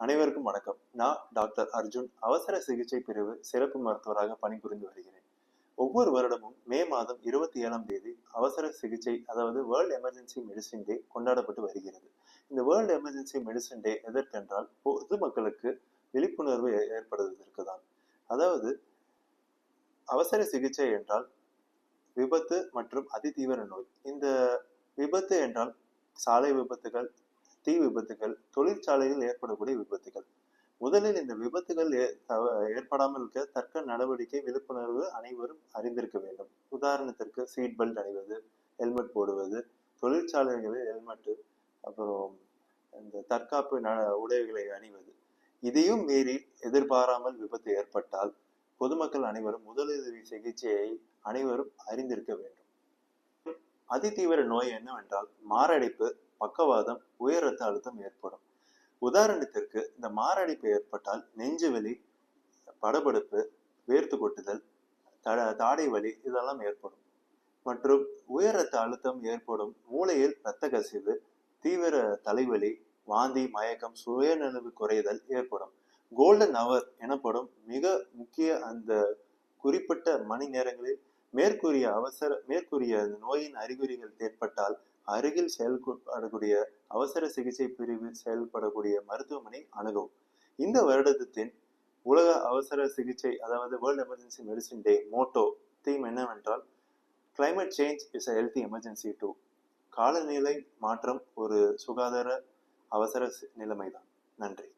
அனைவருக்கும் வணக்கம். நான் டாக்டர் அர்ஜுன். அவசர சிகிச்சை பிரிவு சிறப்பு மருத்துவராக பணிபுரிந்து வருகிறேன். ஒவ்வொரு வருடமும் மே மாதம் இருபத்தி ஏழாம் தேதி அவசர சிகிச்சை அதாவது வேர்ல்ட் எமர்ஜென்சி மெடிசின் டே கொண்டாடப்பட்டு வருகிறது. இந்த வேர்ல்ட் எமர்ஜென்சி மெடிசின் டே எதற்கென்றால் பொதுமக்களுக்கு விழிப்புணர்வு ஏற்படுவதற்கு தான் அதாவது அவசர சிகிச்சை என்றால் விபத்து மற்றும் அதிதீவிர நோய். இந்த விபத்து என்றால் சாலை விபத்துகள் தீ விபத்துகள் தொழிற்சாலையில் ஏற்படக்கூடிய விபத்துகள். முதலில் இந்த விபத்துகள் ஏ- தவ- ஏற்படாமல் இருக்க தர்க்க நடவடிக்கை விழிப்புணர்வு அனைவரும் அறிந்திருக்க வேண்டும். உதாரணத்திற்கு சீட் பெல்ட் அணிவது ஹெல்மெட் போடுவது தொழிற்சாலைகளில் ஹெல்மெட் அப்புறம் இந்த தற்காப்பு ந உடைகளை அணிவது. இதையும் மீறி எதிர்பாராமல் விபத்து ஏற்பட்டால் பொதுமக்கள் அனைவரும் முதலுதவி சிகிச்சையை அனைவரும் அறிந்திருக்க வேண்டும். அதிதீவிர நோய் என்னவென்றால் மாரடைப்பு பக்கவாதம் உயர் ரத்த அழுத்தம் ஏற்படும். உதாரணத்திற்கு இந்த மாரடைப்பு ஏற்பட்டால் நெஞ்சு வலி படபடுப்பு வேர்த்து கொட்டுதல் தட தாடை வலி இதெல்லாம் ஏற்படும். மற்றும் உயர் ரத்த அழுத்தம் ஏற்படும் மூளையில் இரத்த கசிவு தீவிர தலைவலி வாந்தி மயக்கம் சுயநினைவு குறைதல் ஏற்படும். கோல்டன் அவர் எனப்படும் மிக முக்கிய அந்த குறிப்பிட்ட மணி நேரங்களில் மேற்கூறிய அவசர மேற்கூறிய நோயின் அறிகுறிகள் ஏற்பட்டால் அருகில் செயல்படக்கூடிய அவசர சிகிச்சை பிரிவில் செயல்படக்கூடிய மருத்துவமனை அணுகவும். இந்த வருடத்தின் உலக அவசர சிகிச்சை அதாவது world emergency medicine day motto theme என்னவென்றால் climate change is a healthy emergency too காலநிலை மாற்றம் ஒரு சுகாதார அவசர நிலைமைதான். நன்றி.